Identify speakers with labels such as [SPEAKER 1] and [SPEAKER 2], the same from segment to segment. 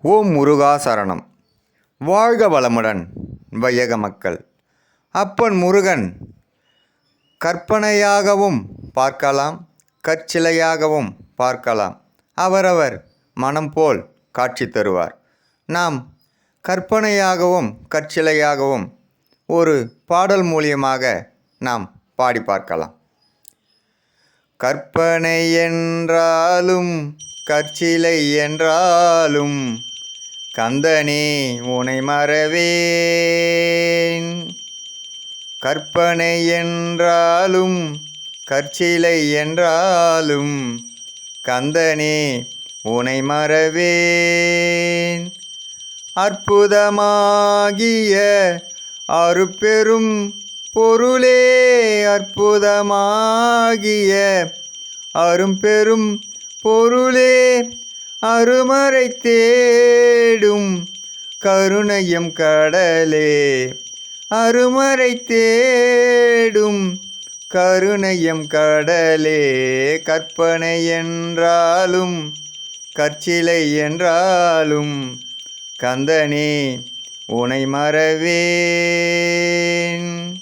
[SPEAKER 1] ஓம் முருகா சரணம். வாழ்க வளமுடன் வையக மக்கள். அப்பன் முருகன் கற்பனையாகவும் பார்க்கலாம் கற்சிலையாகவும் பார்க்கலாம். அவரவர் மனம் போல் காட்சி தருவார். நாம் கற்பனையாகவும் கற்சிலையாகவும் ஒரு பாடல் மூலியமாக நாம் பாடி பார்க்கலாம். கற்பனை என்றாலும் கற்சிலை என்றாலும் கந்தனே உனை மறவேன். கற்பனை என்றாலும் கற்சிலை என்றாலும் கந்தனே உனை மறவேன். அற்புதமாகிய அருப்பெரும் பொருளே அற்புதமாகிய அரும்பெரும் பொருளே அருமறை தேடும் கருணையும் கடலே. அருமறை தேடும் கருணையும் கடலே. கற்பனை என்றாலும் கற்சிலை என்றாலும் கந்தனே உனை மறவேன்.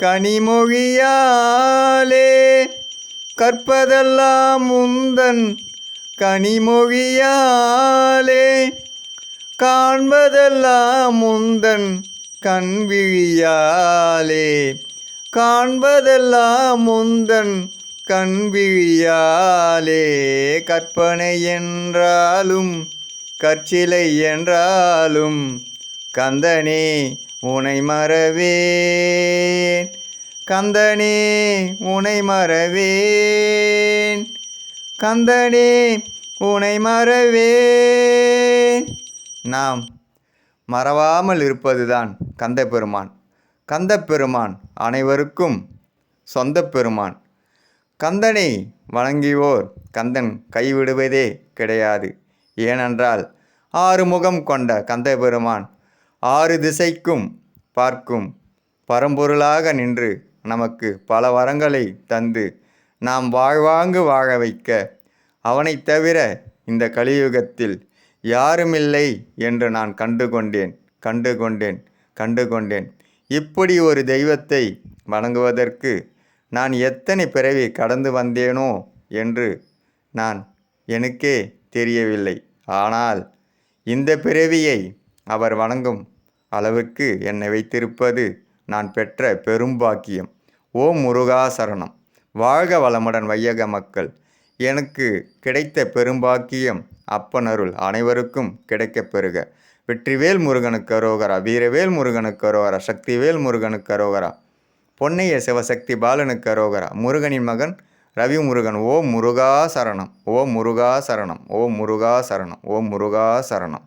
[SPEAKER 1] கனிமொழியாலே கற்பதெல்லாம் முந்தன் கனிமொழியாலே காண்பதெல்லாம் முந்தன் கண்விழியாலே காண்பதெல்லாம் முந்தன் கண்விழியாலே கற்பனை என்றாலும் கற்சிலை என்றாலும் கந்தனே உனை மறவேன். கந்தனே உனை மறவேன். கந்தனே உனை மறவேன். நாம் மறவாமல் இருப்பதுதான் கந்த பெருமான் கந்த பெருமான் அனைவருக்கும் சொந்த பெருமான். கந்தனை வணங்கியோர் கந்தன் கைவிடுவதே கிடையாது. ஏனென்றால் ஆறு முகம் கொண்ட கந்த பெருமான் ஆறு திசைக்கும் பார்க்கும் பரம்பொருளாக நின்று நமக்கு பல வரங்களை தந்து நாம் வாழ்வாங்கு வாழ வைக்க அவனைத் தவிர இந்த கலியுகத்தில் யாருமில்லை என்று நான் கண்டு கொண்டேன் கண்டு கொண்டேன் கண்டு கொண்டேன் இப்படி ஒரு தெய்வத்தை வணங்குவதற்கு நான் எத்தனை பிறவி கடந்து வந்தேனோ என்று நான் எனக்கே தெரியவில்லை. ஆனால் இந்த பிறவியை அவர் வணங்கும் அளவுக்கு என்னை வைத்திருப்பது நான் பெற்ற பெரும்பாக்கியம் ஓ முருகா சரணம். வாழ்க வளமுடன் வையக மக்கள். எனக்கு கிடைத்த பெரும்பாக்கியம் அப்பனருள் அனைவருக்கும் கிடைக்கப் பெறுக. வெற்றிவேல் முருகனுக்கு அரோகரா வீரவேல் முருகனுக்கு அரோகரா சக்திவேல் முருகனுக்கு அரோகரா பொன்னைய சிவசக்தி பாலனுக்கு அரோகரா முருகனின் மகன் ரவி முருகன் ஓ முருகா சரணம். ஓ முருகா சரணம். ஓ முருகா சரணம். ஓ முருகா சரணம்.